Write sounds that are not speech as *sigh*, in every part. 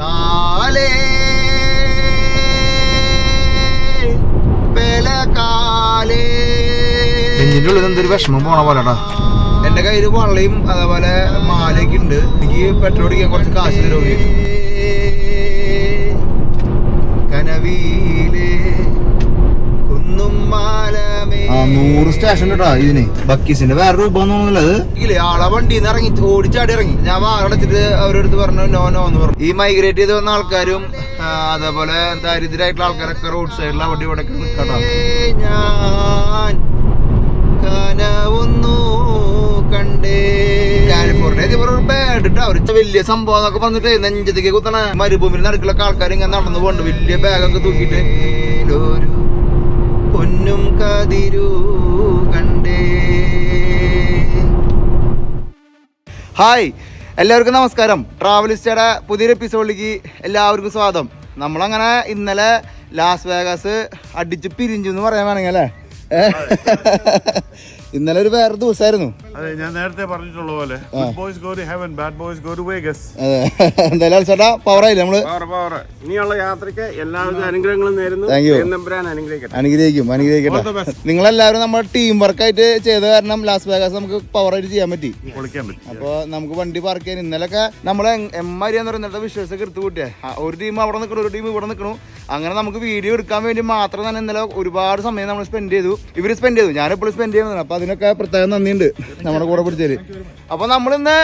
കാലേ. പെലകാലേ. നെഞ്ചിന്റെ ഉള്ളിൽ എന്തൊരു വിഷമം പോണ പോലെടാ. എന്റെ കയ്യിൽ വള്ളയും അതേപോലെ മാലയൊക്കെ ഉണ്ട്. എനിക്ക് പെട്രോൾ അടിക്കാൻ കുറച്ച് കാശ് തരുമോ? നൂറ് സ്റ്റേഷൻ കേട്ടോ ഇതിന്. ബക്കീസിന്റെ വേറെ രൂപം തോന്നുന്നില്ല ഇല്ലേ ആളെ വണ്ടിയിൽ നിന്ന് ഇറങ്ങി ഓടിച്ചാടി ഇറങ്ങി. ഞാൻ വാറടച്ചിട്ട് അവരടുത്ത് പറഞ്ഞു നോ നോ എന്ന് പറഞ്ഞു. ഈ മൈഗ്രേറ്റ് ചെയ്ത് വന്ന ആൾക്കാരും അതേപോലെ ദാരിദ്ര്യമായിട്ടുള്ള ആൾക്കാരൊക്കെ റോഡ് സൈഡിൽ അവിടെ ഇവിടെ ഞാൻ കനവൊന്നു കണ്ടേ. കാലിഫോർണിയ ഒരു വലിയ സംഭവം എന്നൊക്കെ പറഞ്ഞിട്ട് നെഞ്ചത്തേക്ക് കുത്തണ. മരുഭൂമിയിൽ നടക്കുള്ള ആൾക്കാർ ഇങ്ങനെ നടന്നു പോകണ്ട്. വലിയ ബാഗൊക്കെ തൂക്കിയിട്ട്. ഒരു പൊന്നും കതിരു കണ്ടേ. ഹായ് എല്ലാവർക്കും നമസ്കാരം. ട്രാവലിസ്റ്റയുടെ പുതിയൊരു എപ്പിസോഡിലേക്ക് എല്ലാവർക്കും സ്വാഗതം. നമ്മളങ്ങനെ ഇന്നലെ ലാസ് വേഗാസ് അടിച്ച് പിരിഞ്ചു എന്ന് പറയാൻ വേണമെങ്കിൽ അല്ലേ? ഇന്നലെ ഒരു വേറെ ദിവസമായിരുന്നു അതെ ഞാൻ നേരത്തെ പറഞ്ഞിട്ടുള്ള പോലെ boys go to heaven bad boys go to Vegas എന്തായാലും ചേട്ടാ ആയില്ലേ നമ്മൾ? പവർ പവർ ഇനിയുള്ള യാത്രയ്ക്ക് എല്ലാവിധ അനുഗ്രഹങ്ങളും നേരുന്നു. അനുഗ്രഹിക്കും അനുഗ്രഹിക്കട്ടെ. നിങ്ങളെല്ലാവരും നമ്മുടെ ടീം വർക്ക് ആയിട്ട് ചെയ്ത കാരണം ലാസ് വേഗാസ് നമുക്ക് പവർ ആയിട്ട് ചെയ്യാൻ പറ്റി. അപ്പൊ നമുക്ക് വണ്ടി പാർക്ക് ചെയ്യാൻ ഇന്നലൊക്കെ നമ്മളെ എമ്മാരി എന്ന് പറയുന്നത് വിശ്വാസമൊക്കെ എടുത്തു കൂട്ടിയേ. ആ, ഒരു ടീം അവിടെ നിൽക്കണു ഒരു ടീം ഇവിടെ നിൽക്കണു അങ്ങനെ നമുക്ക് വീഡിയോ എടുക്കാൻ വേണ്ടി മാത്രം തന്നെ ഇന്നലെ ഒരുപാട് സമയം നമ്മൾ സ്പെൻഡ് ചെയ്തു. ഇവർ സ്പെൻഡ് ചെയ്തു ഞാനെപ്പോഴും സ്പെൻഡ് ചെയ്യുന്നതാണ്. അപ്പൊ അതിനൊക്കെ പ്രത്യേകം നന്ദിയുണ്ട് നമ്മുടെ കൂടെ പിടിച്ചതിൽ. അപ്പൊ നമ്മൾ ഇന്ന്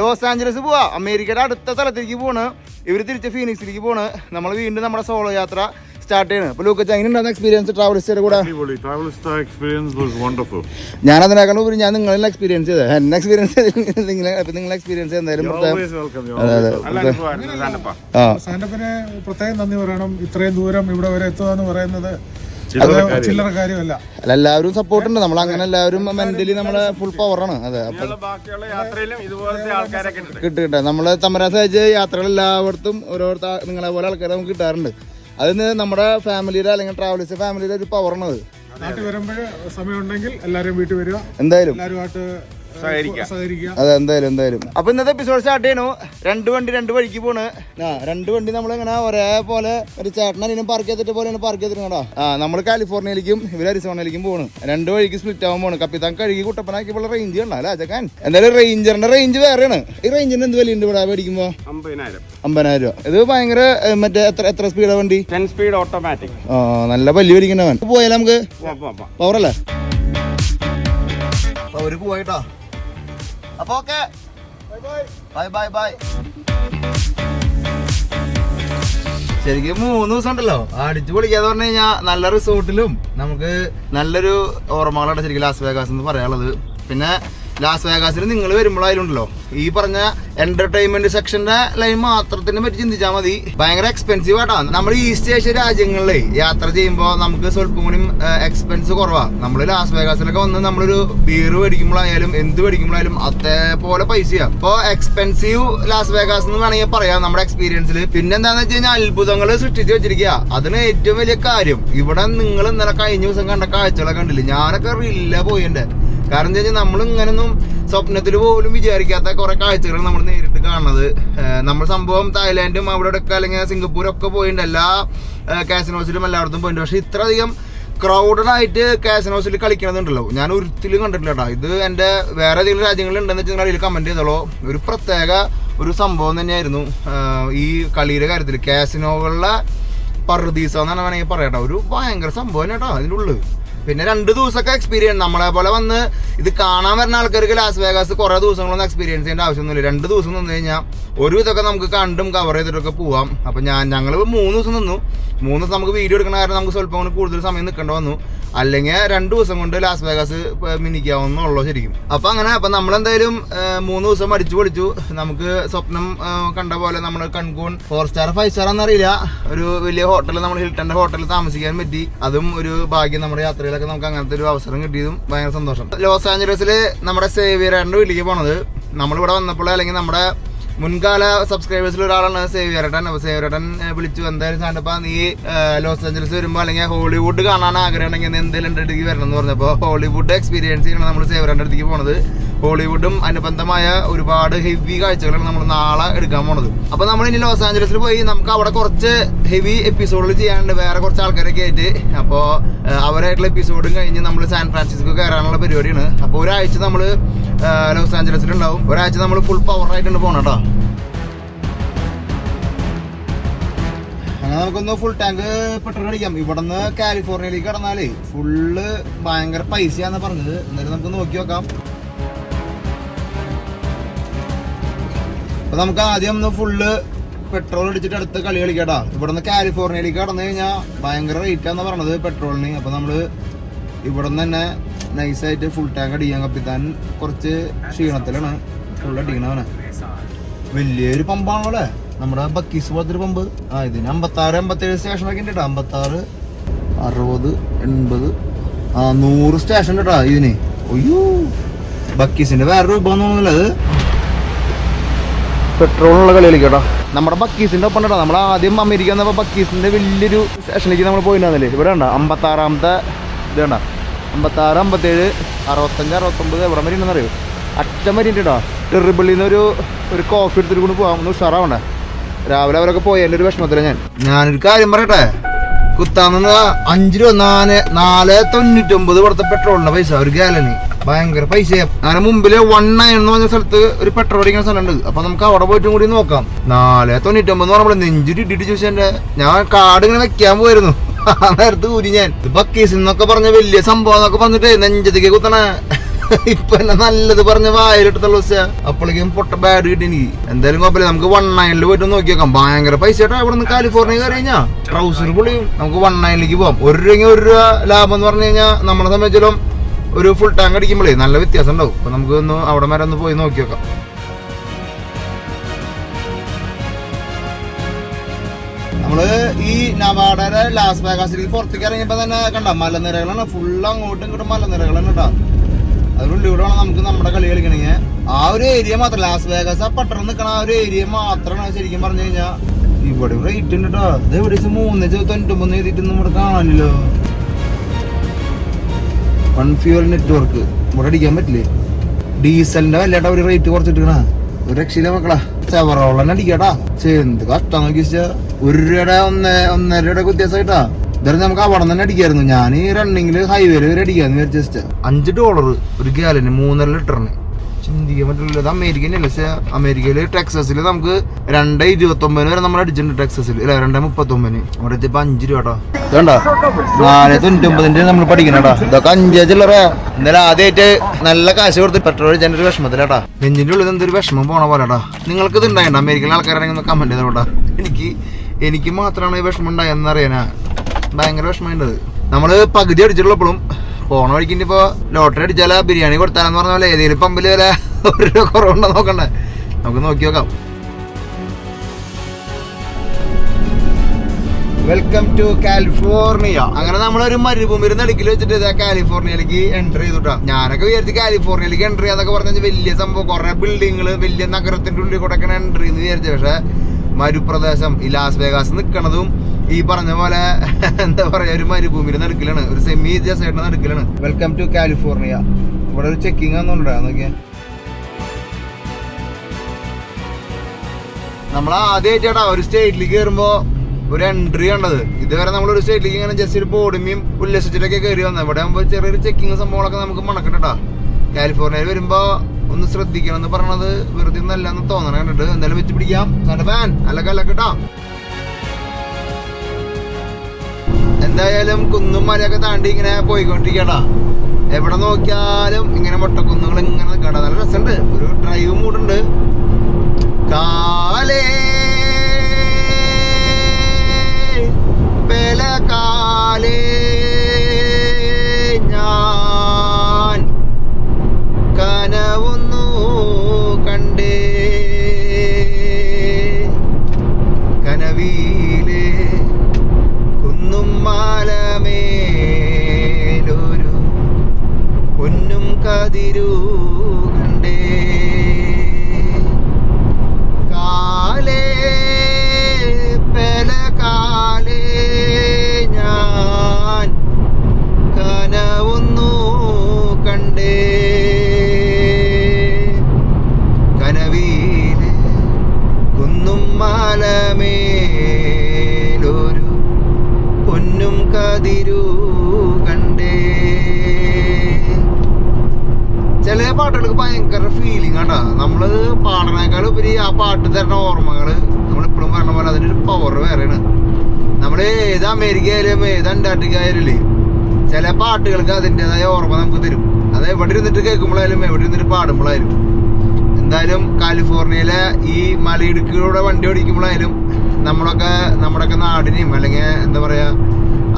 ലോസ് ആഞ്ചലസ് പോവാ. അമേരിക്കയുടെ അടുത്ത സ്ഥലത്തേക്ക് പോണ് ഇവർ തിരിച്ച് ഫീനിക്സിലേക്ക് പോണ് നമ്മൾ വീണ്ടും നമ്മുടെ സോളോ യാത്ര സ്റ്റാർട്ട് ചെയ്യണം. അപ്പൊ ലൂക്കച്ച അങ്ങനെ ഉണ്ടാകുന്ന എക്സ്പീരിയൻസ് ട്രാവലിസ്റ്റയുടെ കൂടെ? അടിപൊളി. ട്രാവൽ എക്സ്പീരിയൻസ് വാസ് വണ്ടർഫുൾ ഞാൻ അതിനേക്കാൾ ഉപരി ഞാൻ നിങ്ങളെല്ലാം എക്സ്പീരിയൻസ് ചെയ്തത്. എന്നെ എക്സ്പീരിയൻസ് നിങ്ങളെ അപ്പൊ നിങ്ങളെ എക്സ്പീരിയൻസ് എന്തായാലും പ്രത്യേകം നന്ദി പറയണം. ഇത്രയും ദൂരം ഇവിടെ വരെ എത്തുക എന്ന് പറയുന്നത് ചില്ലറ അത് കാര്യമല്ല. അല്ല എല്ലാവരും സപ്പോർട്ട് ഉണ്ട്. നമ്മൾ അങ്ങനെ എല്ലാവരും മെന്റലി നമ്മളെ ഫുൾ പവറാണ് അതെ. അപ്പൊ ഇനിയുള്ള ബാക്കിയുള്ള യാത്രയിലും ഇതുപോലത്തെ ആൾക്കാരൊക്കെ ഉണ്ട്. കിട്ടും കിട്ടും. നമ്മൾ തമരാസ യാത്രകൾ എല്ലായിടത്തും ഓരോരുത്ത നിങ്ങളെ പോലെ ആൾക്കാരെ നമുക്ക് കിട്ടാറുണ്ട്. അതിന് നമ്മുടെ ഫാമിലിയുടെ അല്ലെങ്കിൽ ട്രാവലേഴ്സ് ഫാമിലിയുടെ ഒരു പവറാണ് അത് നാട്ടിൽ സമയം ഉണ്ടെങ്കിൽ എല്ലാവരും വീട്ടിൽ വരിക. എന്തായാലും. എല്ലാവരുമായിട്ട് അതെ എന്തായാലും എന്തായാലും. അപ്പൊ ഇന്നത്തെ എപ്പിസോഡ് സ്റ്റാർട്ട് ചെയ്യണു. രണ്ട് വണ്ടി രണ്ട് വഴിക്ക് പോണ്. ആ രണ്ട് വണ്ടി നമ്മൾ ഇങ്ങനെ ഒരേപോലെ ഒരു ചേട്ടനും പാർക്ക് ചെയ്തിട്ട് പോലെയാണ് പാർക്ക് ചെയ്തിട്ടുണ്ടോ ആ നമ്മൾ കാലിഫോർണിയയിലേക്കും ഇവർ അരിസോണയിലേക്കും പോണ്. രണ്ട് വഴിക്ക് സ്പ്ലിറ്റ് ആവാൻ പോണ്. കപ്പിത്താൻ കഴുകി കുട്ടപ്പനാക്കിയപ്പോൾ റേഞ്ച് കണ്ടോ? അല്ലേ ചക്കാൻ എന്തായാലും റേഞ്ചറിന്റെ റേഞ്ച് വേറെയാണ്. ഈ റേഞ്ചിന് എന്ത് വിലയുണ്ട് ഇവിടെ മേടിക്കുമ്പോ? അമ്പതിനായിരം. അമ്പതിനായിരം രൂപ. ഇത് ഭയങ്കര മറ്റേ എത്ര എത്ര സ്പീഡാ വണ്ടി? ടെൻ സ്പീഡ് ഓട്ടോമാറ്റിക് ആ നല്ല വലിയ വലിക്കുന്നവൻ പോയാലോ നമുക്ക്? പവറല്ലേ അവർ പോയിട്ടോ അപ്പൊ ഓക്കെ. Bye bye. ബൈ ശരിക്കും മൂന്ന് ദിവസം ഉണ്ടല്ലോ. അടിച്ചു പൊളിക്കാന്ന് പറഞ്ഞു കഴിഞ്ഞാൽ നല്ല റിസോർട്ടിലും നമുക്ക് നല്ലൊരു ഓർമ്മകളാണ് ശരിക്കും ലാസ് വേഗാസ് എന്ന് പറയാനുള്ളത്. പിന്നെ ലാസ് വേഗാസിൽ നിങ്ങൾ വരുമ്പോഴായാലുണ്ടല്ലോ ഈ പറഞ്ഞ എന്റർടൈൻമെന്റ് സെക്ഷന്റെ ലൈൻ മാത്രത്തിനെ പറ്റി ചിന്തിച്ചാൽ മതി. ഭയങ്കര എക്സ്പെൻസീവ് ആട്ടാ. നമ്മൾ ഈസ്റ്റ് ഏഷ്യ രാജ്യങ്ങളിലെ യാത്ര ചെയ്യുമ്പോൾ നമുക്ക് സ്വല്പം കൂടി എക്സ്പെൻസ് കുറവാ. നമ്മൾ ലാസ് വേഗാസിലൊക്കെ വന്ന് നമ്മളൊരു ബീർ മേടിക്കുമ്പോഴായാലും എന്ത് മേടിക്കുമ്പോഴായാലും അതേപോലെ പൈസയാ. അപ്പൊ എക്സ്പെൻസീവ് ലാസ് വേഗാസ് എന്ന് വേണമെങ്കിൽ പറയാം നമ്മുടെ എക്സ്പീരിയൻസിൽ പിന്നെ എന്താണെന്ന് വെച്ച് കഴിഞ്ഞാൽ അത്ഭുതങ്ങൾ സൃഷ്ടിച്ച് വെച്ചിരിക്കുക അതിന് ഏറ്റവും വലിയ കാര്യം ഇവിടെ നിങ്ങൾ ഇന്നലെ കഴിഞ്ഞ ദിവസം കണ്ട കാഴ്ചകളൊക്കെ കണ്ടില്ലേ? ഞാനൊക്കെ റില്ല പോയിണ്ട് കാരണം എന്താ വെച്ചാൽ നമ്മൾ ഇങ്ങനൊന്നും സ്വപ്നത്തിൽ പോലും വിചാരിക്കാത്ത കുറെ കാഴ്ചകൾ നമ്മൾ നേരിട്ട് കാണുന്നത്. നമ്മൾ സംഭവം തായ്ലാൻഡും അവിടെ ഒക്കെ അല്ലെങ്കിൽ സിംഗപ്പൂരും ഒക്കെ പോയിട്ടുണ്ട് എല്ലാ കാസിനോസിലും എല്ലായിടത്തും പോയിട്ടുണ്ട് പക്ഷെ ഇത്രയധികം ക്രൗഡഡ് ആയിട്ട് കാസിനോസിൽ കളിക്കണതുണ്ടല്ലോ. ഞാൻ ഒരിക്കലും കണ്ടിട്ടില്ല കേട്ടോ ഇത് എന്റെ വേറെ ഏതെങ്കിലും രാജ്യങ്ങളിൽ ഉണ്ടെന്ന് വെച്ചാൽ അതിൽ കമന്റ് ചെയ്തോളൂ. ഒരു പ്രത്യേക ഒരു സംഭവം തന്നെയായിരുന്നു. ഈ കളിയുടെ കാര്യത്തിൽ കാസിനോകളിലെ പറുദീസ എന്നാണ് വേണമെങ്കിൽ പറയട്ടോ ഒരു ഭയങ്കര സംഭവം കേട്ടോ അതിന്റെ ഉള്ളിൽ പിന്നെ രണ്ട് ദിവസമൊക്കെ എക്സ്പീരിയൻസ് നമ്മളെ പോലെ വന്ന് ഇത് കാണാൻ വരുന്ന ആൾക്കാർക്ക് ലാസ് വേഗാസ് കുറെ ദിവസങ്ങളൊന്നും എക്സ്പീരിയൻസ് ചെയ്യേണ്ട ആവശ്യമൊന്നുമില്ല. രണ്ട് ദിവസം നിന്ന് കഴിഞ്ഞാൽ ഒരു ഇതൊക്കെ നമുക്ക് കണ്ടും കവർ ചെയ്തിട്ടൊക്കെ പോവാം. അപ്പം ഞാൻ ഞങ്ങൾ മൂന്ന് ദിവസം നിന്നു. മൂന്ന് ദിവസം നമുക്ക് വീഡിയോ എടുക്കണ കാരണം നമുക്ക് സ്വല്പം കൊണ്ട് കൂടുതൽ സമയം നിൽക്കേണ്ടി വന്നു. അല്ലെങ്കിൽ രണ്ട് ദിവസം കൊണ്ട് ലാസ് വേഗാസ് മിനിക്കാവുന്നുള്ളൂ ശരിക്കും. അപ്പം അങ്ങനെ അപ്പം നമ്മളെന്തായാലും മൂന്ന് ദിവസം അടിച്ചു പൊളിച്ചു. നമുക്ക് സ്വപ്നം കണ്ട പോലെ നമ്മൾ Cancun four star five star എന്നറിയില്ല. ഒരു വലിയ ഹോട്ടൽ നമ്മൾ ഹിൽട്ടന്റെ ഹോട്ടലിൽ താമസിക്കാൻ പറ്റി. അതും ഒരു ഭാഗ്യം നമ്മുടെ യാത്രയിലൊക്കെ നമുക്ക് അങ്ങനത്തെ ഒരു അവസരം കിട്ടിയതും ഭയങ്കര സന്തോഷം. ലോസ് ആഞ്ചലസിൽ നമ്മുടെ സേവിയറാന്റെ വീട്ടിലേക്ക് പോണത്. നമ്മളിവിടെ വന്നപ്പോൾ അല്ലെങ്കിൽ നമ്മുടെ മുൻകാല സബ്സ്ക്രൈബേഴ്സിൽ ഒരാളാണ് സേവിയറേട്ടൻ അപ്പോൾ സേവിയറേട്ടൻ വിളിച്ചു എന്തായാലും സാണ്ടപ്പാ നീ ലോസ് ആഞ്ചലസ് വരുമ്പോൾ അല്ലെങ്കിൽ ഹോളിവുഡ് കാണാൻ ആഗ്രഹമുണ്ടെങ്കിൽ എന്തെങ്കിലും എന്റെ അടുത്തേക്ക് വരണം എന്ന് പറഞ്ഞപ്പോൾ ഹോളിവുഡ് എക്സ്പീരിയൻസ് ചെയ്യണം നമ്മൾ സേവിയറിന്റെ അടുത്തേക്ക് പോണത്. ഹോളിവുഡും അനുബന്ധമായ ഒരുപാട് ഹെവി കാഴ്ചകളാണ് നമ്മൾ നാളെ എടുക്കാൻ പോണത്. അപ്പൊ നമ്മൾ ഇനി ലോസ് ആഞ്ചലസിൽ പോയി നമുക്ക് അവിടെ കുറച്ച് ഹെവി എപ്പിസോഡുകൾ ചെയ്യാനുണ്ട്. വേറെ കുറച്ച് ആൾക്കാരൊക്കെ ആയിട്ട്. അപ്പോൾ അവരായിട്ടുള്ള എപ്പിസോഡും കഴിഞ്ഞ് നമ്മൾ സാൻ ഫ്രാൻസിസ്കോ കയറാനുള്ള പരിപാടിയാണ്. അപ്പോൾ ഒരാഴ്ച നമ്മൾ ലോസ് ആഞ്ചലസിൽ ഉണ്ടാവും ഒരാഴ്ച നമ്മൾ ഫുൾ പവർ ആയിട്ടുണ്ട് പോകണം കേട്ടോ. നമുക്കൊന്ന് ഫുൾ ടാങ്ക് പെട്രോൾ അടിക്കാം. ഇവിടുന്ന് കാലിഫോർണിയയിലേക്ക് കടന്നാലേ ഫുള്ള് ഭയങ്കര പൈസയാന്ന് പറഞ്ഞത്. എന്നാലും നമുക്ക് നോക്കി നോക്കാം. അപ്പൊ നമുക്ക് ആദ്യം ഒന്ന് ഫുള്ള് പെട്രോൾ അടിച്ചിട്ട് അടുത്ത കളി കളിക്കാട്ടാ. ഇവിടുന്ന് കാലിഫോർണിയയിലേക്ക് കടന്നു കഴിഞ്ഞാൽ ഭയങ്കര റേറ്റ് ആണെന്ന് പറഞ്ഞത് പെട്രോളിന് അപ്പൊ നമ്മൾ ഇവിടുന്ന് തന്നെ നൈസായിട്ട് ഫുൾ ടാങ്ക് അടിക്കാൻ കപ്പിത്താൻ കുറച്ച് ക്ഷീണത്തിലാണ്. ഫുൾ അടിക്കണവനെ. വലിയൊരു പമ്പാണല്ലോ അല്ലേ? നമ്മുടെ ബക്കീസ് പോലത്തെ ഒരു പമ്പ്. ആ ഇതിന് അമ്പത്താറ് അമ്പത്തേഴ് സ്റ്റേഷനൊക്കെ ഉണ്ട് കേട്ടോ. അമ്പത്താറ് അറുപത് എൺപത് ആ നൂറ് സ്റ്റേഷൻ കേട്ടോ ഇതിന്. ഒയ്യോ ബക്കീസിന്റെ വേറെ രൂപ തോന്നുന്നില്ല അത്? പെട്രോളിനുള്ള കളി കേട്ടോ. നമ്മുടെ ബക്കീസിന്റെ ഒപ്പം കേട്ടോ നമ്മൾ ആദ്യം അമേരിക്ക എന്ന ബക്കീസിന്റെ വലിയൊരു സ്റ്റേഷനിലേക്ക് നമ്മൾ പോയിട്ടുണ്ടായിരുന്നില്ലേ ഇവിടെ ഉണ്ടോ അമ്പത്താറാമത്തെ ഇത് കണ്ട? അമ്പത്താറ് അമ്പത്തേഴ് അറുപത്തഞ്ച് അറുപത്തൊമ്പത് എവിടെ വരെ ഉണ്ടെന്ന് അറിയോ അറ്റം വരെ ഉണ്ട് കേട്ടോ. ടെറിബിളിൽ നിന്ന് ഒരു ഒരു കോഫി എടുത്തിട്ട് കൊണ്ട് പോകാം ഒന്ന് ഉഷാറാവണ്ടേ? രാവിലെ അവരൊക്കെ പോയി. എന്റെ ഒരു വിഷമത്തില ഞാൻ. ഞാനൊരു കാര്യം പറയട്ടെ? കുത്താന്ന് അഞ്ച് രൂപ. നാല് നാല് തൊണ്ണൂറ്റൊമ്പത് കൊടുത്ത പെട്രോളിന്റെ പൈസ ഒരു ഗാലന് ഭയങ്കര പൈസയാണ് അങ്ങനെ മുമ്പിൽ വൺ നയൻ എന്ന് പറഞ്ഞ സ്ഥലത്ത് ഒരു പെട്രോൾ അടിക്കുന്ന സ്ഥലമുണ്ട്. അപ്പൊ നമുക്ക് അവിടെ പോയിട്ടും കൂടി നോക്കാം. നാല് തൊണ്ണൂറ്റൊമ്പത് എന്ന് പറയുമ്പോൾ നെഞ്ചിട്ട് ഇട്ടിട്ട് എന്റെ ഞാൻ കാർഡ് ഇങ്ങനെ വെക്കാൻ പോയിരുന്നു. *laughs* നേരത്തെ ഊരി ഞാൻ. ബക്കീസ് എന്നൊക്കെ പറഞ്ഞ വലിയ സംഭവം എന്നൊക്കെ പറഞ്ഞിട്ട് നെഞ്ചത്തേക്ക് കുത്തണേ. *laughs* ഇപ്പൊ എന്നെ നല്ലത് പറഞ്ഞ വായിലിട്ടത്തുള്ള അപ്പോഴേക്കും പൊട്ട ബാഡ് കിട്ടി എനിക്ക്. എന്തായാലും കുഴപ്പമില്ല. നമുക്ക് വൺ നയനിൽ പോയിട്ട് നോക്കി വെക്കാം ഭയങ്കര പൈസ കേട്ടോ ഇവിടെ നിന്ന് കാലിഫോർണിയ കയറി കഴിഞ്ഞാൽ ട്രൗസർ പൊളിയും നമുക്ക് വൺ നയനിലേക്ക് പോവാം. ഒരു രൂപ ഒരു രൂപ ലാഭം എന്ന് പറഞ്ഞു കഴിഞ്ഞാൽ നമ്മളെ സംബന്ധിച്ചാലും ഒരു ഫുൾ ടാങ്ക് അടിക്കുമ്പോഴേ നല്ല വ്യത്യാസം ഉണ്ടാവും അപ്പൊ നമുക്ക് ഒന്ന് അവിടെ വരെ ഒന്ന് പോയി നോക്കി നോക്കാം നമ്മൾ ഈ നവാഡയുടെ ലാസ് വേഗാസിലേക്ക് പുറത്തേക്ക് ഇറങ്ങിയപ്പോ തന്നെ കണ്ട മലനിരകളാണ്. ഫുൾ അങ്ങോട്ടും ഇങ്ങോട്ടും മലനിരകളാണ് കേട്ടോ. അതിനുള്ളിലൂടെ വേണം നമുക്ക് നമ്മുടെ കളി കളിക്കണമെങ്കിൽ ആ ഒരു ഏരിയ മാത്രം ലാസ് വേഗാസ് ആ പട്ടണം നിൽക്കണ ആ ഒരു ഏരിയ മാത്രമാണ് ശരിക്കും പറഞ്ഞു കഴിഞ്ഞാൽ ഇവിടെ റേറ്റ് ഉണ്ട് കേട്ടോ. എവിടെ വെച്ച് മൂന്ന് തൊണ്ണൂറ്റൊമ്പത് എഴുതിയിട്ടൊന്നും ഇവിടെ കാണാനില്ലോ വൺ ഫ്യൂവൽ നെറ്റ്വർക്ക് ഇവിടെ അടിക്കാൻ പറ്റില്ലേ? ഡീസലിന്റെ വല്ലാട്ട ഒരു റേറ്റ് കുറച്ചിട്ടാ ഒരു രക്ഷയില്ല മക്കളാ. ചെവറോളം അടിക്കാട്ടാ. എന്ത് കഷ്ടം നോക്കി ഒരു രൂപയുടെ ഒന്ന് ഒന്നര രൂപയുടെ വ്യത്യാസമായിട്ടാ. ഇതായിരുന്നു നമുക്ക് അവിടെ തന്നെ അടിക്കായിരുന്നു. ഞാൻ ഈ റണ്ണിങ്ങിൽ ഹൈവേയിൽ വരെ അടിക്കാന്ന് വിചാരിച്ച അഞ്ച് ഡോളർ ഒരു ഗ്യാലന് മൂന്നര ലിറ്ററിന്. ചിന്തിക്കാൻ പറ്റില്ല ഇത് അമേരിക്കൻ അല്ല? പക്ഷേ അമേരിക്കയിൽ ടെക്സസിൽ നമുക്ക് രണ്ട് ഇരുപത്തൊമ്പതിന് വരെ നമ്മൾ അടിച്ചിട്ടുണ്ട് ടെക്സസിൽ അല്ല? രണ്ട് മുപ്പത്തൊമ്പതിന്. അവിടെ എത്തിയപ്പോ അഞ്ച് രൂപ കേട്ടോ ഇതുണ്ടോ നാല് തൊണ്ണൂറ്റൊമ്പതിന്റെ നമ്മൾ പഠിക്കണടാ ഇതൊക്കെ അഞ്ചേ ചില്ലറ എന്നാലും ആദ്യമായിട്ട് നല്ല കാശ് കൊടുത്ത് പെട്രോൾ അടിച്ചതിന്റെ ഒരു വിഷമത്തിലാട്ടാ എഞ്ചിന്റെ ഉള്ളിൽ എന്തൊരു വിഷമം പോണ പോലെടാ നിങ്ങൾക്ക് ഇത് ഉണ്ടായിട്ട് അമേരിക്കയിലെ ആൾക്കാരാണെങ്കിൽ ഒന്ന് കമന്റ് ചെയ്തോട്ടാ എനിക്ക് എനിക്ക് മാത്രമാണ് ഈ വിഷമം ഉണ്ടായെന്ന് അറിയാനാ? ഭയങ്കര വിഷമമുണ്ടത് നമ്മൾ പകുതി അടിച്ചിട്ടുള്ളപ്പോഴും പോണ വഴിക്കിന്റെ ഇപ്പോൾ ലോട്ടറി അടിച്ചാൽ ബിരിയാണി കൊടുത്താലെന്ന് പറഞ്ഞ പോലെ ഏതെങ്കിലും പമ്പിൽ വരെ ഒരു കുറവുണ്ടോ നോക്കണ്ടേ? നമുക്ക് നോക്കി നോക്കാം. വെൽക്കം ടു കാലിഫോർണിയ അങ്ങനെ നമ്മളൊരു മരുഭൂമിയിൽ നടുക്കിൽ വെച്ചിട്ട് ഇതാ കാലിഫോർണിയയിലേക്ക് എൻട്രി ചെയ്തുട്ടാ. ഞാനൊക്കെ വിചാരിച്ചു കാലിഫോർണിയയിലേക്ക് എൻട്രി ചെയ്യാന്നൊക്കെ പറഞ്ഞാൽ വലിയ സംഭവം. കുറെ ബിൽഡിങ്ങുകൾ വലിയ നഗരത്തിന്റെ ഉള്ളിൽ കൂടെ ഒക്കെ എൻട്രി എന്ന് വിചാരിച്ചു. പക്ഷെ മരുപ്രദേശം ഈ ലാസ് വേഗാസ് നിൽക്കണതും ഈ പറഞ്ഞ പോലെ *laughs* എന്താ പറയാ ഒരു മരുഭൂമിയുടെ നടുക്കിലാണ് ഒരു സെമി ജസൈഡിന്റെ നടുക്കിലാണ്. വെൽക്കം ടു കാലിഫോർണിയ ഇവിടെ ഒരു ചെക്കിംഗ് ഒന്നുണ്ടോ നോക്കിയാ. നമ്മൾ ആദ്യമായിട്ടാണ് ഒരു സ്റ്റേറ്റിലേക്ക് കയറുമ്പോ ഒരു എൻട്രി കണ്ടത്. ഇതുവരെ നമ്മൾ ഒരു സ്റ്റേറ്റിലേക്ക് ഇങ്ങനെ ജസ്റ്റ് ഒരു ബോർഡുമേയും ഉല്ലസിച്ചിട്ടൊക്കെ കയറി വന്നത്. ഇവിടെ ആകുമ്പോൾ ചെറിയൊരു ചെക്കിങ് സംഭവങ്ങളൊക്കെ നമുക്ക് മണക്കട്ടാ കാലിഫോർണിയയിൽ വരുമ്പോ ഒന്ന് ശ്രദ്ധിക്കണം എന്ന് പറയണത് വെറുതെ ഒന്നല്ല എന്ന് തോന്നണം കണ്ടിട്ട് എന്തായാലും വെച്ച് പിടിക്കാം. സാറിന്റെ ഫാൻ അല്ലൊക്കെ അല്ലക്കെട്ടാ എന്തായാലും കുന്നും മലയൊക്കെ താണ്ടി ഇങ്ങനെ പോയിക്കൊണ്ടിരിക്കട്ടാ എവിടെ നോക്കിയാലും ഇങ്ങനെ മുട്ടക്കുന്നുകൾ ഇങ്ങനെ നിൽക്കട്ടെ നല്ല രസമുണ്ട്. ഒരു ഡ്രൈവ് മൂടുണ്ട്. കാലേ പേല കാലേ ഞാൻ മാലമേലൊരു പൊന്നും കതിരൂ കണ്ടേ. ഫീലിംഗ് നമ്മൾ പാടണേക്കാൾ ഉപരി ആ പാട്ട് തരുന്ന ഓർമ്മകൾ നമ്മളിപ്പോഴും പറഞ്ഞ പോലെ അതിന്റെ ഒരു പവർ വേറെയാണ്. നമ്മൾ ഏത് അമേരിക്ക ആയാലും ഏത് അന്റാർട്ടിക്ക ആയാലും ചില പാട്ടുകൾക്ക് അതിന്റെതായ ഓർമ്മ നമുക്ക് തരും. അത് എവിടെ ഇരുന്നിട്ട് കേൾക്കുമ്പോഴായാലും എവിടെ ഇരുന്നിട്ട് പാടുമ്പോഴായാലും. എന്തായാലും കാലിഫോർണിയയിലെ ഈ മലയിടുക്കിലൂടെ വണ്ടി ഓടിക്കുമ്പോഴായാലും നമ്മളൊക്കെ നമ്മുടെയൊക്കെ നാടിനെയും അല്ലെങ്കിൽ എന്താ പറയാ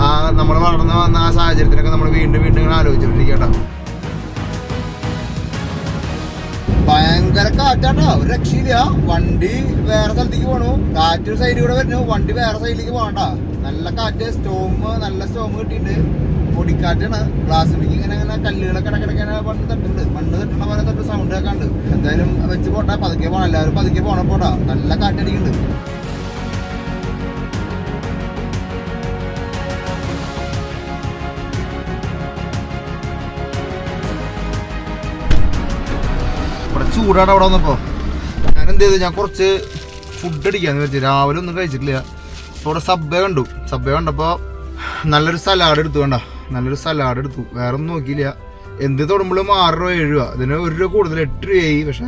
ആ നമ്മൾ വളർന്നു വന്ന ആ സാഹചര്യത്തിനൊക്കെ നമ്മൾ വീണ്ടും വീണ്ടും ഇങ്ങനെ ആലോചിച്ചോണ്ടിരിക്കട്ടോ ഭയങ്കര കാറ്റാട്ടോ. ഒരു രക്ഷയില്ല. വണ്ടി വേറെ സ്ഥലത്തേക്ക് പോണു. കാറ്റ് സൈഡിൽ കൂടെ വരുന്നു. വണ്ടി വേറെ സൈഡിലേക്ക് പോകണ്ട. നല്ല കാറ്റ് സ്റ്റോം നല്ല സ്റ്റോം കിട്ടിയിട്ടുണ്ട്. പൊടിക്കാറ്റാണ്. ഗ്ലാസ്സിലേക്ക് ഇങ്ങനെ ഇങ്ങനെ കല്ലുകളൊക്കെ ഇടയ്ക്കിടയ്ക്ക് ഇങ്ങനെ മണ്ണ് തട്ടുന്നുണ്ട് മണ്ണ് തട്ടണ പോലെ തട്ട് സൗണ്ട് കേൾക്കാണ്ട് എന്തായാലും വെച്ച് പോട്ടെ. പതുക്കെ പോണം. എല്ലാവരും പതുക്കെ പോകണം പോട്ടാ. നല്ല കാറ്റടിക്കുന്നുണ്ട് ചൂടാണ് അവിടെ വന്നപ്പോൾ ഞാൻ എന്ത് ചെയ്തു ഞാൻ കുറച്ച് ഫുഡ് അടിക്കാന്ന് വെച്ചു രാവിലെ ഒന്നും കഴിച്ചിട്ടില്ല. അപ്പോൾ അവിടെ സബ്വേ കണ്ടു. സബ്വേ കണ്ടപ്പോൾ നല്ലൊരു സലാഡ് എടുത്തു വേണ്ട നല്ലൊരു സലാഡ് എടുത്തു. വേറെ ഒന്നും നോക്കിയില്ല. എന്ത് തൊടുമ്പോഴും ആറ് രൂപ ഏഴ് രൂപ. അതിന് ഒരു രൂപ കൂടുതൽ എട്ട് രൂപയായി. പക്ഷെ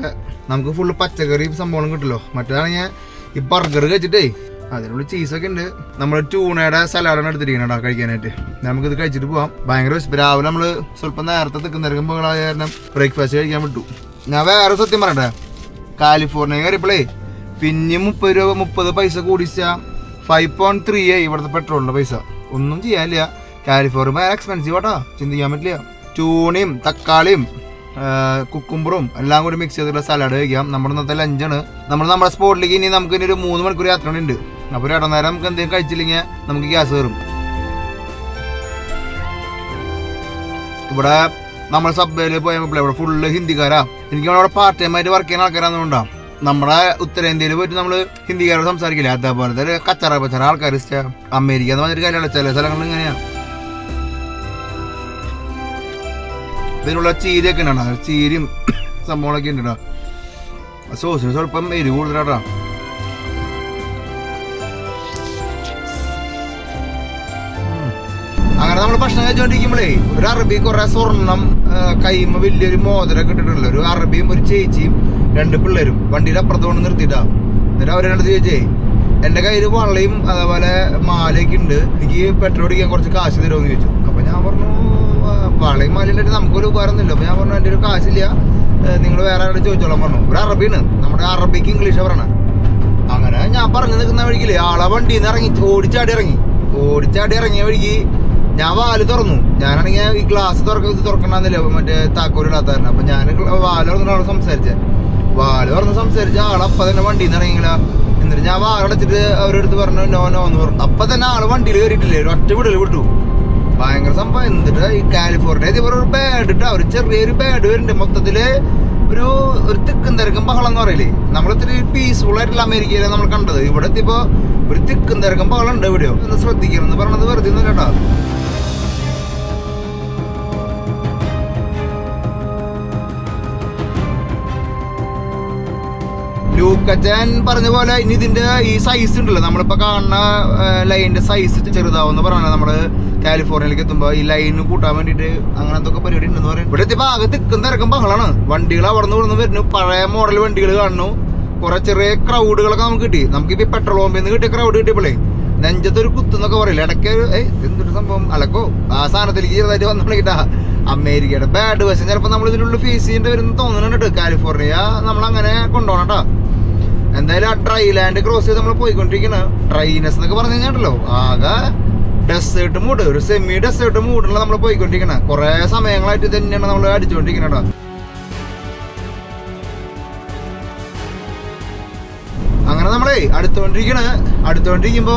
നമുക്ക് ഫുള്ള് പച്ചക്കറി സംഭവം കിട്ടുമല്ലോ ഞാൻ ഈ ബർഗർ കഴിച്ചിട്ടേ. അതിനുള്ള ചീസൊക്കെ ഉണ്ട്. നമ്മൾ ട്യൂണയുടെ സലാഡാണ് എടുത്തിരിക്കുന്നത് കഴിക്കാനായിട്ട്. നമുക്കിത് കഴിച്ചിട്ട് പോവാം. ഭയങ്കര രാവിലെ നമ്മൾ സ്വല്പം നേരത്തെ തിക്കുന്നേരം കാരണം ബ്രേക്ക്ഫാസ്റ്റ് കഴിക്കാൻ വിട്ടു. ഞാൻ വേറെ സത്യം പറയട്ടെ? കാലിഫോർണിയ കയറിയപ്പോഴേ പിന്നെ മുപ്പത് രൂപ മുപ്പത് പൈസ കൂടിച്ച ഫൈവ് പോയിന്റ് ത്രീ ആയി ഇവിടുത്തെ പെട്രോളിന്റെ പൈസ. ഒന്നും ചെയ്യാനില്ല. കാലിഫോർണിയ ഭയങ്കര എക്സ്പെൻസീവ് ആട്ടാ. ചിന്തിക്കാൻ പറ്റില്ല. ചൂണിയും തക്കാളിയും കുക്കുംബറും എല്ലാം കൂടി മിക്സ് ചെയ്തിട്ടുള്ള സലാഡ് കഴിക്കാം. നമ്മുടെ ഇന്നത്തെ ലഞ്ചാണ് നമ്മൾ നമ്മുടെ സ്പോട്ടിലേക്ക് ഇനി നമുക്ക് ഇനി ഒരു മൂന്ന് മണിക്കൂർ യാത്ര ഉണ്ട്. അപ്പോൾ ഒരു ഇടനേരം നമുക്ക് എന്തെങ്കിലും കഴിച്ചില്ലെങ്കിൽ നമുക്ക് ഗ്യാസ് കയറും ഇവിടെ നമ്മൾ സബ്വേയിൽ പോയപ്പോൾ ഇവിടെ ഫുള്ള് ഹിന്ദിക്കാരാ. എനിക്ക് അവിടെ പാർട്ട് ടൈം ആയിട്ട് വർക്ക് ചെയ്യുന്ന ആൾക്കാരാണെന്നുണ്ടാ നമ്മുടെ ഉത്തരേന്ത്യയിൽ പോയിട്ട് നമ്മൾ ഹിന്ദിക്കാരോട് സംസാരിക്കില്ല? അതേപോലത്തെ ഒരു കച്ചറ പച്ചറ ആൾക്കാർ അമേരിക്ക എന്ന് പറഞ്ഞൊരു കാര്യമല്ല. ചില സ്ഥലങ്ങളിൽ ഇങ്ങനെയാണ് ഇതിനുള്ള ചീരയൊക്കെ ഉണ്ടോ? ചീരയും സംഭവങ്ങളൊക്കെ ഉണ്ട്? സോസിന് സ്വല്പം എരിവ് കൂടുതലാട്ടാ. നമ്മൾ ഭക്ഷണം കഴിച്ചുകൊണ്ടിരിക്കുമ്പോഴേ ഒരു അറബി കുറെ സ്വർണം കൈമ വലിയൊരു മോതിരം ഇട്ടിട്ടുള്ള ഒരു അറബിയും ഒരു ചേച്ചിയും രണ്ട് പിള്ളേരും. വണ്ടിയുടെ അപ്പുറത്ത് കൊണ്ട് നിർത്തിയിട്ടാ. എന്നിട്ട് അവരെടുത്ത് ചോദിച്ചേ എന്റെ കയ്യിൽ വള്ളയും അതേപോലെ മാലയൊക്കെ ഉണ്ട്. എനിക്ക് പെട്രോൾ അടിക്കാൻ കുറച്ച് കാശ് തരുമെന്ന് ചോദിച്ചു. അപ്പൊ ഞാൻ പറഞ്ഞു "ആ, വളയും മാലയും ഉണ്ടായിട്ട് നമുക്കൊരു ഉപകാരമൊന്നുമില്ല. അപ്പൊ ഞാൻ പറഞ്ഞു എന്റെ ഒരു കാശില്ല. നിങ്ങൾ വേറെ ആരോട് ചോദിച്ചോളാം പറഞ്ഞു. ഒരു അറബിയാണ്. നമ്മുടെ അറബിക്ക് ഇംഗ്ലീഷ് പറയണേ അങ്ങനെ ഞാൻ പറഞ്ഞു നിൽക്കുന്ന വഴിക്കില്ലേ ആളെ വണ്ടിയിൽ നിന്ന് ഇറങ്ങി ഓടിച്ചാടി ഇറങ്ങി. ഓടിച്ചാടി ഇറങ്ങിയ വഴിക്ക് ഞാൻ വാൽ തുറന്നു. ഞാനാണെങ്കിൽ ഈ ഗ്ലാസ് തുറക്ക ഇത് തുറക്കണമെന്നില്ല മറ്റേ താക്കോലിടാത്ത കാരണം അപ്പൊ ഞാൻ വാൽ തുറന്നിട്ട് ആളെ സംസാരിച്ചേ. വാൽ തുറന്ന് സംസാരിച്ച ആളപ്പ തന്നെ വണ്ടിയിൽ നിന്ന് ഇറങ്ങിയില്ല. എന്നിട്ട് ഞാൻ വാലടച്ചിട്ട് അവരടുത്ത് പറഞ്ഞു നോ നോ എന്ന് പറഞ്ഞു. അപ്പൊ തന്നെ ആൾ വണ്ടിയിൽ കയറിയിട്ടില്ലേ ഒരു ഒറ്റ വിടൽ വിട്ടു. ഭയങ്കര സംഭവം. എന്നിട്ട് ഈ കാലിഫോർണിയ ഇതുപോലെ ഒരു ബാഡ് ഇട്ട് അവർ ചെറിയൊരു ബാഡ് വരുന്നുണ്ട്. മൊത്തത്തിൽ ഒരു ഒരു തിക്കും തിരക്കും ബഹളം എന്ന് പറയില്ലേ? നമ്മൾ ഇത്തിരി പീസ്ഫുൾ ആയിട്ടുള്ള അമേരിക്കയിലാണ് നമ്മൾ കണ്ടത്. ഇവിടെ എത്തിയപ്പോ ഒരു തിക്കും തിരക്കും ബഹളം ഉണ്ട് എവിടെയോ എന്ന് ശ്രദ്ധിക്കണം എന്ന് പറഞ്ഞത് വെറുതെ ഒന്നും കേട്ടോ ലൂക്കച്ചൻ പറഞ്ഞ പോലെ ഇനി ഇതിന്റെ ഈ സൈസ് ഉണ്ടല്ലോ. നമ്മളിപ്പോ കാണുന്ന ലൈനിന്റെ സൈസ് ചെറുതാവുന്ന പറഞ്ഞാൽ നമ്മൾ കാലിഫോർണിയയിലേക്ക് എത്തുമ്പോ. ഈ ലൈന് കൂട്ടാൻ വേണ്ടിട്ട് അങ്ങനെ എന്തൊക്കെ പരിപാടി ഉണ്ടെന്ന് പറയും. ഇവിടെ എത്തിയപ്പോ ആകെ തിക്കും തിരക്കും ബഹളാണ്. വണ്ടികൾ അവിടെ നിന്ന് ഇവിടെ വരുന്നു. പഴയ മോഡൽ വണ്ടികൾ കാണുന്നു. കുറെ ചെറിയ ക്രൗഡുകളൊക്കെ നമുക്ക് കിട്ടി. നമുക്കിപ്പോ പെട്രോൾ പമ്പിൽ നിന്ന് കിട്ടിയ ക്രൗഡ് കിട്ടിയപ്പോഴേ നെഞ്ചത്ത് ഒരു കുത്തുന്നൊക്കെ പറയില്ല? ഇടയ്ക്ക് എന്തൊരു സംഭവം? അലക്കോ? ആ സാധനത്തിലേക്ക് ചെറുതായിട്ട് വന്നോളിട്ടാ അമേരിക്കയുടെ ബാഡ് വശം ചിലപ്പോൾ നമ്മൾ ഇതിനുള്ള ഫേസ് ചെയ്യേണ്ടി വരുന്ന തോന്നുന്നുണ്ട് കാലിഫോർണിയ നമ്മൾ അങ്ങനെ കൊണ്ടുപോകണം കേട്ടോ. എന്തായാലും ആ ഡ്രൈ ലാൻഡ് ക്രോസ് ചെയ്ത് നമ്മൾ പോയിക്കൊണ്ടിരിക്കണ. ഡ്രൈനെസ് എന്നൊക്കെ പറഞ്ഞു കഴിഞ്ഞാൽ ആകെ ഡെസേർട്ട് മൂഡ് ഒരു സെമി ഡെസേർട്ട് മൂടുള്ള നമ്മൾ പോയിക്കൊണ്ടിരിക്കണ. കുറെ സമയങ്ങളായിട്ട് തന്നെയാണ് നമ്മൾ അടിച്ചുകൊണ്ടിരിക്കണ അങ്ങനെ അടുത്തോണ്ടിരിക്കണ. അടുത്തോണ്ടിരിക്കുമ്പോ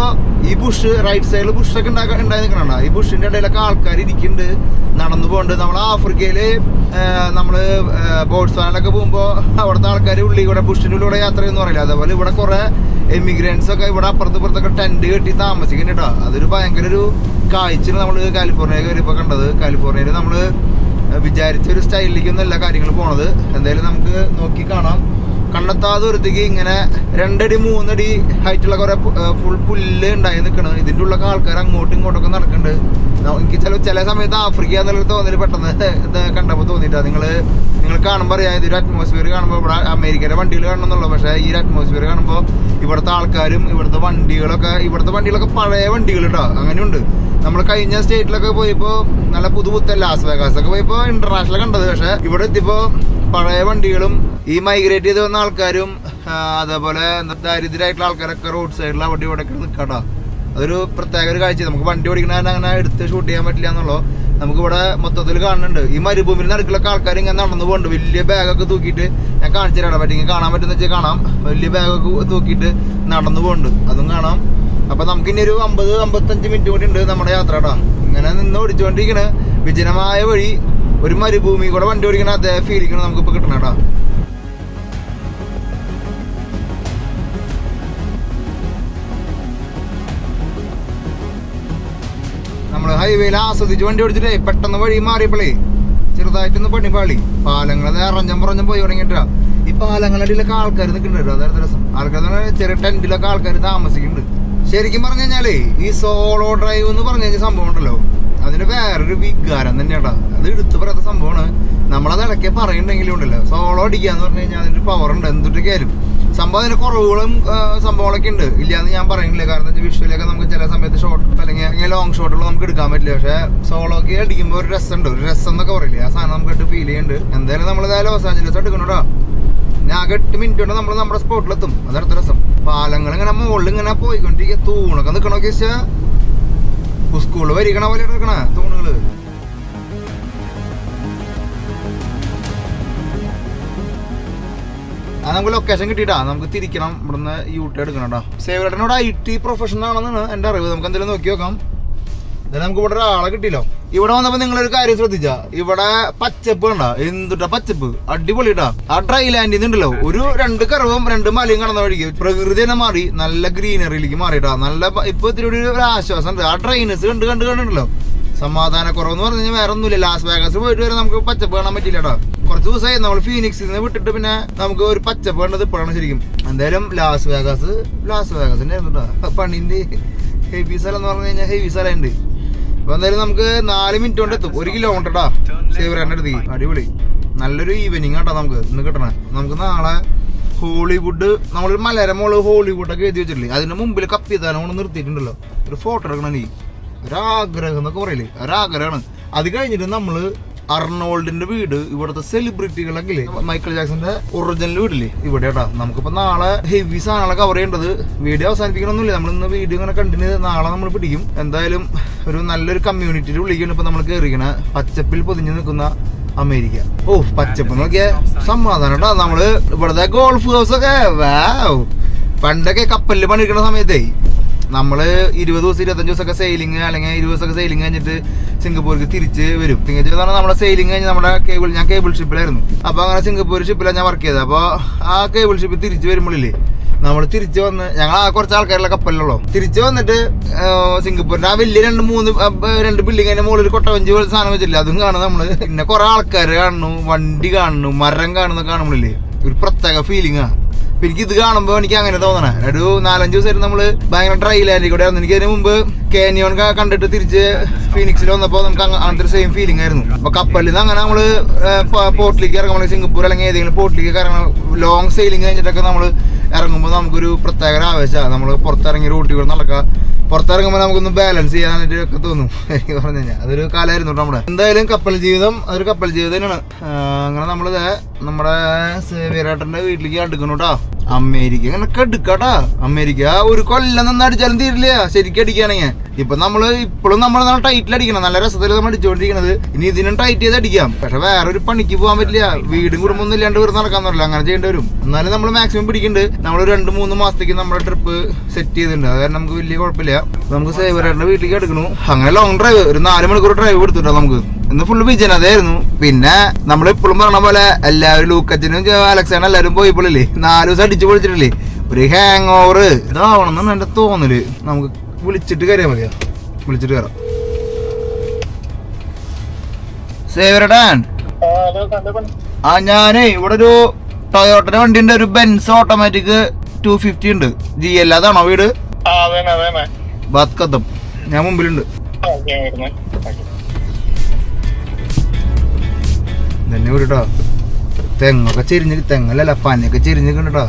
ഈ ബുഷ് റൈറ്റ് സൈഡിൽ ബുഷൊക്കെ ഉണ്ടാക്കാൻ ഉണ്ടായി നിൽക്കണ ഈ ബുഷിന്റെ ഇടയിലൊക്കെ ആൾക്കാർ ഇരിക്കുന്നുണ്ട് നടന്നു പോകുന്നുണ്ട് നമ്മൾ ആഫ്രിക്കയിൽ നമ്മൾ ബോട്ട്സാനിലൊക്കെ പോകുമ്പോ അവിടുത്തെ ആൾക്കാർ ഉള്ളി ഇവിടെ ബുഷിന്റെ ഉള്ളിലൂടെ യാത്ര എന്ന് പറയില്ല? അതേപോലെ ഇവിടെ കുറെ എമിഗ്രൻസ് ഒക്കെ ഇവിടെ അപ്പുറത്ത് ഇപ്പുറത്തൊക്കെ ടെന്റ് കെട്ടി താമസിക്കുന്നുണ്ട് കേട്ടോ അതൊരു ഭയങ്കര ഒരു കാഴ്ച നമ്മൾ കാലിഫോർണിയ കയറിയപ്പോ കണ്ടത്. കാലിഫോർണിയയിൽ നമ്മൾ വിചാരിച്ച ഒരു സ്റ്റൈലിലേക്കൊന്നും എല്ലാ കാര്യങ്ങളും പോണത്. എന്തായാലും നമുക്ക് നോക്കി കാണാം. കണ്ണെത്താ ഒരുത്തേക്ക് ഇങ്ങനെ രണ്ടടി മൂന്നടി ഹൈറ്റുള്ള കുറെ ഫുൾ പുല്ല് ഉണ്ടായി നിൽക്കണം ഇതിന്റെ ഉള്ളൊക്കെ ആൾക്കാർ അങ്ങോട്ടും ഇങ്ങോട്ടൊക്കെ നടക്കുന്നുണ്ട് എനിക്ക് ചില ചില സമയത്ത് ആഫ്രിക്ക എന്നുള്ളൊരു തോന്നൽ പെട്ടെന്ന് ഇത് കണ്ടപ്പോൾ തോന്നിയിട്ടാ നിങ്ങൾ നിങ്ങൾ കാണുമ്പോൾ അറിയാം ഇതൊരു അറ്റ്മോസ്ഫിയർ കാണുമ്പോൾ ഇവിടെ അമേരിക്കയിലെ വണ്ടികൾ കാണണമെന്നുള്ളൂ പക്ഷേ ഈ ഒരു അറ്റ്മോസ്ഫിയർ കാണുമ്പോൾ ഇവിടുത്തെ ആൾക്കാരും ഇവിടുത്തെ വണ്ടികളൊക്കെ ഇവിടുത്തെ വണ്ടികളൊക്കെ പഴയ വണ്ടികൾ കേട്ടോ അങ്ങനെയുണ്ട്. നമ്മൾ കഴിഞ്ഞ സ്റ്റേറ്റിലൊക്കെ പോയപ്പോൾ നല്ല പുതുപുത്തൻ ലാസ് വേഗാസ് ഒക്കെ പോയപ്പോൾ ഇന്റർനാഷണൽ കണ്ടത്. പക്ഷേ ഇവിടെ എത്തിയപ്പോൾ പഴയ വണ്ടികളും ഈ മൈഗ്രേറ്റ് ചെയ്ത് വന്ന ആൾക്കാരും അതേപോലെ ദാരിദ്ര്യമായിട്ടുള്ള ആൾക്കാരൊക്കെ റോഡ് സൈഡിൽ അവിടെ ഇവിടെയൊക്കെ നിൽക്കാം നിൽക്കാട്ടോ അതൊരു പ്രത്യേക ഒരു കാഴ്ച. നമുക്ക് വണ്ടി ഓടിക്കണ അങ്ങനെ എടുത്ത് ഷൂട്ട് ചെയ്യാൻ പറ്റില്ല നമുക്ക് ഇവിടെ മൊത്തത്തിൽ കാണുന്നുണ്ട്. ഈ മരുഭൂമിയിൽ നടക്കുള്ള ആൾക്കാർ ഇങ്ങനെ നടന്നു പോകുന്നുണ്ട് വലിയ ബാഗൊക്കെ തൂക്കിയിട്ട് ഞാൻ കാണിച്ചു തരാം പറ്റുമെങ്കിൽ കാണാൻ പറ്റുന്ന വെച്ചാൽ കാണാം. വലിയ ബാഗൊക്കെ തൂക്കിയിട്ട് നടന്നു പോകുന്നുണ്ട് അതും കാണാം. അപ്പൊ നമുക്ക് ഇനി ഒരു അമ്പത് അമ്പത്തഞ്ച് മിനിറ്റ് കൂടി ഉണ്ട് നമ്മുടെ യാത്ര കേട്ടോ. ഇങ്ങനെ നിന്ന് ഓടിച്ചുകൊണ്ടിരിക്കണ വിജനമായ വഴി ഒരു മരുഭൂമി കൂടെ വണ്ടി ഓടിക്കണ അതേ നമുക്ക് ഇപ്പൊ കിട്ടണം കേട്ടോ. നമ്മൾ ഹൈവേയിൽ ആസ്വദിച്ച് വണ്ടി ഓടിച്ചിട്ടേ പെട്ടെന്ന് വഴി മാറിയപ്പോഴേ ചെറുതായിട്ടൊന്ന് പണി പാളി. പാലങ്ങൾ അറഞ്ഞം പുറഞ്ഞം പോയി തുടങ്ങിയിട്ടാ. ഈ പാലങ്ങളിലൊക്കെ ആൾക്കാർ നിൽക്കുന്നുണ്ട് അതായത് രസം. ആൾക്കാർ ചെറിയ ടെന്റിലൊക്കെ ആൾക്കാർ താമസിക്കുന്നുണ്ട്. ശരിക്കും പറഞ്ഞു കഴിഞ്ഞാലേ ഈ സോളോ ഡ്രൈവ് എന്ന് പറഞ്ഞു കഴിഞ്ഞ സംഭവം ഉണ്ടല്ലോ. അതിന് വേറൊരു വികാരം തന്നെയാട്ടാ അത് എടുത്തു പറയാത്ത സംഭവമാണ്. നമ്മളത് ഇടയ്ക്ക് പറയുന്നുണ്ടെങ്കിലും ഉണ്ടല്ലോ. സോളോ അടിക്കുക എന്ന് പറഞ്ഞു കഴിഞ്ഞാൽ അതിന്റെ പവർ ഉണ്ട്. എന്തൊക്കെയായാലും സംഭവം അതിന് കുറവുകളും സംഭവങ്ങളൊക്കെ ഉണ്ട്. ഇല്ലാന്ന് ഞാൻ പറയുന്നില്ല. കാരണം വിഷ്വലൊക്കെ നമുക്ക് ചില സമയത്ത് ഷോർട്ട് അല്ലെങ്കിൽ ലോങ് ഷോട്ടുകൾ നമുക്ക് എടുക്കാൻ പറ്റില്ല. പക്ഷെ സോളോക്ക് അടിക്കുമ്പോൾ ഒരു രസമുണ്ട്. ഒരു രസം എന്നൊക്കെ പറയില്ലേ? ആ സാധനം നമുക്ക് ഫീൽ ചെയ്യുന്നുണ്ട് എന്തായാലും നമ്മൾ ഏതായാലും ലോസ് ആഞ്ചലസ് എടുക്കണോടാ ഞാൻ എട്ട് മിനിറ്റ് കൊണ്ട് നമ്മൾ നമ്മുടെ സ്പോട്ടിലെത്തും അതടുത്ത രസം. പാലങ്ങൾ ഇങ്ങനെ മുകളിൽ ഇങ്ങനെ പോയിക്കൊണ്ടിരിക്കുക തൂണൊക്കെ നിൽക്കണമൊക്കെ വെച്ചാൽ സ്കൂളിൽ വരികണ പോലെ എടുക്കണ തൂണുകൾ. ആ നമുക്ക് ലൊക്കേഷൻ കിട്ടിയിട്ടാ. നമുക്ക് തിരിക്കണം. ഇവിടുന്ന് യൂട്ടി എടുക്കണം കേട്ടോ സേവരേട്ടനോട് ഐ ടി പ്രൊഫഷണൽ ആണെന്നാണ് എന്റെ അറിവ്. നമുക്ക് എന്തെങ്കിലും നോക്കി നോക്കാം. എന്തായാലും നമുക്ക് ഇവിടെ ഒരാളെ കിട്ടിയില്ല. ഇവിടെ വന്നപ്പോ നിങ്ങളൊരു കാര്യം ശ്രദ്ധിച്ചാ. ഇവിടെ പച്ചപ്പ് കണ്ടോ. എന്തുട്ടാ പച്ചപ്പ്? അടിപൊളി അടിപൊളിട്ടാ ആ ഡ്രൈ ലാൻഡിൽ ഉണ്ടല്ലോ. ഒരു രണ്ട് കറവും രണ്ട് മലയും കടന്ന വഴിക്ക് പ്രകൃതി തന്നെ മാറി. നല്ല ഗ്രീനറിയിലേക്ക് മാറിയിട്ടാ നല്ല ഇപ്പൊ ഇത്തിരി ഒരു ആശ്വാസം ഉണ്ട് ആ ഡ്രൈനസ് കണ്ട് കണ്ട് കണ്ടുണ്ടല്ലോ സമാധാന കുറവെന്ന് പറഞ്ഞു കഴിഞ്ഞാൽ വേറെ ഒന്നുമില്ല ലാസ് വേഗസ് പോയിട്ട് വരെ നമുക്ക് പച്ചപ്പ് കാണാൻ പറ്റില്ല കേട്ടോ കുറച്ച് ദിവസമായി നമ്മൾ ഫീനിക്സിൽ നിന്ന് വിട്ടിട്ട് പിന്നെ നമുക്ക് ഒരു പച്ചപ്പ് കണ്ടത് ഇപ്പോഴാണ് ശരിക്കും. എന്തായാലും ലാസ് വേഗസ് ലാസ് വേഗസിന്റെ ആയിരുന്നു കേട്ടോ പണിന്റെ ഹെവി സ്ഥലം എന്ന് പറഞ്ഞു കഴിഞ്ഞാൽ ഹെവി സ്ഥലം ഉണ്ട് അപ്പൊ എന്തായാലും നമുക്ക് നാല് മിനിറ്റ് കൊണ്ട് എത്തും. ഒരു കിലോമീറ്റർ സേവർ സേവരന്റെ അടുത്തേക്ക് അടിപൊളി. നല്ലൊരു ഈവനിങ് കേട്ടോ നമുക്ക് ഇന്ന് കിട്ടണേ. നമുക്ക് നാളെ ഹോളിവുഡ് നമ്മൾ മലരമോൾ ഹോളിവുഡ് ഒക്കെ എഴുതി വെച്ചിട്ടില്ലേ? അതിന്റെ മുമ്പിൽ കപ്പി കൊണ്ട് നിർത്തിയിട്ടുണ്ടല്ലോ. ഒരു ഫോട്ടോ എടുക്കണം നീ ഒരാഗ്രഹം എന്നൊക്കെ പറയില്ലേ? ഒരാഗ്രഹമാണ് അത് കഴിഞ്ഞിട്ട് നമ്മൾ അർണോൾഡിന്റെ വീട് ഇവിടുത്തെ സെലിബ്രിറ്റികളൊക്കെ ഇല്ലേ മൈക്കിൾ ജാക്സന്റെ ഒറിജിനൽ വീടില്ലേ? ഇവിടെ കേട്ടാ നമുക്കിപ്പോ നാളെ ഹെവി സാധനങ്ങളൊക്കെ കവർ ചെയ്യേണ്ടത്. വീഡിയോ അവസാനിപ്പിക്കണമെന്നില്ല നമ്മൾ ഇന്ന് വീഡിയോ ഇങ്ങനെ കണ്ടിന്യൂ നാളെ നമ്മൾ പിടിക്കും. എന്തായാലും ഒരു നല്ലൊരു കമ്മ്യൂണിറ്റിയുടെ ഉള്ളിലേക്കാണ് ഇപ്പൊ നമ്മൾ കയറിക്കണ പച്ചപ്പിൽ പൊതിഞ്ഞു നിൽക്കുന്ന അമേരിക്ക. ഓ പച്ചപ്പ് നോക്കിയ. സമാധാനം കേട്ടോ നമ്മൾ. ഇവിടുത്തെ ഗോൾഫ് ഹൗസ് ഒക്കെ പണ്ടൊക്കെ കപ്പലിൽ പണിയെടുക്കുന്ന സമയത്തേ നമ്മൾ ഇരുപത് ദിവസം ഇരുപത്തഞ്ച് ദിവസമൊക്കെ സെയിലിംഗ് അല്ലെങ്കിൽ ഇരുപത് ദിവസമൊക്കെ സെയിലിംഗ് കഴിഞ്ഞിട്ട് സിംഗപ്പൂർക്ക് തിരിച്ച് വരും. തിരിച്ച് പറഞ്ഞാൽ നമ്മുടെ സെയിലിംഗ് കഴിഞ്ഞ് നമ്മുടെ കേബിൾ ഞാൻ കേബിൾ ഷിപ്പിലായിരുന്നു അപ്പോൾ അങ്ങനെ സിംഗപ്പൂർ ഷിപ്പിലാണ് ഞാൻ വർക്ക് ചെയ്തത്. അപ്പോൾ ആ കേബിൾ ഷിപ്പ് തിരിച്ച് വരുമ്പോഴില്ലേ നമ്മൾ തിരിച്ചു വന്ന് ഞങ്ങൾ ആ കുറച്ച് ആൾക്കാരുടെ കപ്പലിലുള്ളൂ തിരിച്ചു വന്നിട്ട് സിംഗപ്പൂരിന്റെ ആ വലിയ രണ്ട് മൂന്ന് രണ്ട് ബിൽഡിംഗ് അതിന്റെ മുകളിൽ കൊട്ടവഞ്ചി പോലെ സാധനം വെച്ചില്ല അതും കാണും നമ്മൾ. പിന്നെ കുറെ ആൾക്കാർ കാണുന്നു വണ്ടി കാണുന്നു മരം കാണുന്നു കാണുമ്പോഴില്ലേ ഒരു പ്രത്യേക ഫീലിംഗ് അപ്പൊ എനിക്ക് ഇത് കാണുമ്പോ എനിക്ക് അങ്ങനെ തോന്നണേ. ഒരു നാലഞ്ച് ദിവസമായിട്ട് നമ്മൾ ഭയങ്കര ട്രൈ ലാൻഡിൽ കൂടെ ആയിരുന്നു എനിക്ക് അതിന് മുമ്പ് കാനിയോൺ കണ്ടിട്ട് തിരിച്ച് ഫീനിക്സിൽ വന്നപ്പോ നമുക്ക് അങ്ങ- അങ്ങനത്തെ ഒരു സെയിം ഫീലിംഗ് ആയിരുന്നു. അപ്പൊ കപ്പലിൽ നിന്ന് അങ്ങനെ നമ്മൾ പോർട്ടിലേക്ക് ഇറങ്ങുമ്പോൾ സിംഗപ്പൂർ അല്ലെങ്കിൽ ഏതെങ്കിലും പോർട്ടിലേക്ക് ഇറങ്ങണം ലോങ് സെയിലിംഗ് കഴിഞ്ഞിട്ടൊക്കെ നമ്മൾ ഇറങ്ങുമ്പോൾ നമുക്കൊരു പ്രത്യേക ആവേശമാണ് നമ്മൾ പുറത്തിറങ്ങി റൂട്ടിൽ കൂടെ നടക്കുക. പുറത്തിറങ്ങുമ്പോൾ നമുക്കൊന്ന് ബാലൻസ് ചെയ്യാനായിട്ട് ഒക്കെ തോന്നും. *laughs* എനിക്ക് പറഞ്ഞു കഴിഞ്ഞാൽ അതൊരു കാലമായിരുന്നു നമ്മുടെ. എന്തായാലും കപ്പൽ ജീവിതം അതൊരു കപ്പൽ ജീവിതം തന്നെയാണ്. അങ്ങനെ നമ്മളിത് നമ്മുടെ സേവിയറേട്ടന്റെ വീട്ടിലേക്ക് അടുക്കണം കേട്ടോ. അമേരിക്ക. അങ്ങനെ എടുക്കാട്ടാ. അമേരിക്ക. ഒരു കൊല്ലം നിന്ന് അടിച്ചാലും തീരില്ല. ശരിക്കും അടിക്കുകയാണെങ്കിൽ. ഇപ്പൊ നമ്മൾ ഇപ്പോഴും നമ്മൾ നല്ല ടൈറ്റിൽ അടിക്കണം. നല്ല രസത്തിൽ നമ്മൾ അടിച്ചുകൊണ്ടിരിക്കുന്നത് ഇനി ഇതിനും ടൈറ്റ് ചെയ്ത് അടിക്കാം. പക്ഷെ വേറെ ഒരു പണിക്ക് പോകാൻ പറ്റില്ല. വീടും കുടുംബം ഒന്നും ഇല്ലാണ്ട് വെറുതെ നടക്കാൻ പറ്റില്ല. അങ്ങനെ ചെയ്യേണ്ടി വരും. എന്നാലും നമ്മൾ മാക്സിമം പിടിക്കുന്നുണ്ട് നമ്മൾ രണ്ട് മൂന്ന് മാസത്തേക്ക് നമ്മുടെ ട്രിപ്പ് സെറ്റ് ചെയ്തിട്ടുണ്ട്. അത് കാരണം നമുക്ക് വലിയ കുഴപ്പമില്ല. നമുക്ക് സേവറേട്ടന്റെ വീട്ടിലേക്ക് എടുക്കണു. അങ്ങനെ ലോങ് ഡ്രൈവ് ഒരു നാല് മണിക്കൂർ ഡ്രൈവ് എടുത്തിട്ടോ നമുക്ക്. ഇന്ന് ഫുള്ള് വിജനതയായിരുന്നു പിന്നെ നമ്മൾ ഇപ്പോഴും പറഞ്ഞ പോലെ എല്ലാവരും ലൂക്കച്ചനും അലക്സാനും എല്ലാവരും പോയപ്പോഴില്ലേ നാല് ദിവസം അടിച്ചു പൊളിച്ചിട്ടില്ലേ? ഒരു ഹാങ് ഓവർ ഇതാവണം എന്നാണ് എന്റെ തോന്നൽ. നമുക്ക് വിളിച്ചിട്ട് കയറിയാൽ മതിയോ? വിളിച്ചിട്ട് കയറാം. സേവരടാൻ ആ ഞാനേ ഇവിടെ ഒരു ടൊയോട്ടയുടെ വണ്ടി ഉണ്ട് ഒരു ബെൻസ് ഓട്ടോമാറ്റിക് ടു ഫിഫ്റ്റി ഉണ്ട്. ജി എൽ അതാണോ വീട്? ആ അതന്നെ അതന്നെ ബാത് കത്തം ഞാൻ മുമ്പിലുണ്ട്. തന്നെ തെങ്ങൊക്കെ ചെരിഞ്ഞ് തെങ്ങല്ലല്ല പനയൊക്കെ ചെരിഞ്ഞിട്ടുണ്ട് കേട്ടോ